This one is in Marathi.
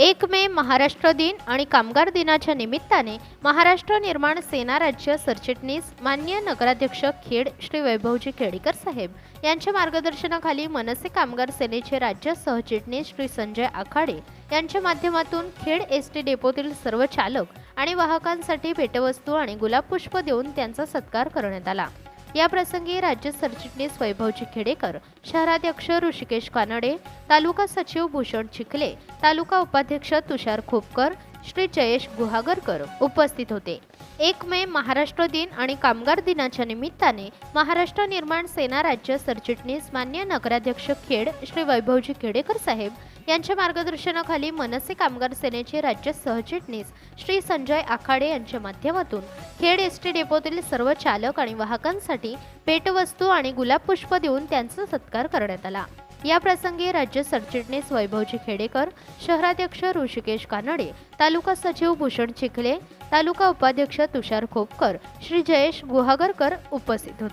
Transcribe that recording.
एक मे महाराष्ट्र दिन आणि कामगार दिनाच्या निमित्ताने महाराष्ट्र निर्माण सेना राज्य सरचिटणीस मान्य नगराध्यक्ष खेड श्री वैभवजी खेडेकर साहेब यांच्या मार्गदर्शनाखाली मनसे कामगार सेनेचे राज्य सहचिटणीस श्री संजय आखाडे यांच्या माध्यमातून खेड एस टी डेपोतील सर्व चालक आणि वाहकांसाठी भेटवस्तू आणि गुलाबपुष्प देऊन त्यांचा सत्कार करण्यात आला. याप्रसंगी राज्य सरचिटणीस वैभवजी खेडेकर शहराध्यक्ष ऋषिकेश कानडे तालुका सचिव भूषण चिखले तालुका उपाध्यक्ष तुषार खोपकर श्री जयेश गुहागरकर उपस्थित होते. एक मे महाराष्ट्र दिन आणि कामगार दिनाच्या निमित्ताने महाराष्ट्र निर्माण सेना राज्य सरचिटणीस मान्य नगराध्यक्ष खेड श्री वैभवजी खेडेकर साहेब यांच्या मार्गदर्शनाखाली मनसे कामगार सेनेचे राज्य सहचिटणीस श्री संजय आखाडे यांच्या माध्यमातून खेड एस टी डेपोतील सर्व चालक आणि वाहकांसाठी भेटवस्तू आणि गुलाबपुष्प देऊन त्यांचा सत्कार करण्यात आला. या प्रसंगी राज्य सरचिटणीस वैभवजी खेडेकर शहराध्यक्ष ऋषिकेश कानडे तालुका सचिव भूषण चिखले तालुका उपाध्यक्ष तुषार खोपकर श्री जयेश गुहागरकर उपस्थित होते.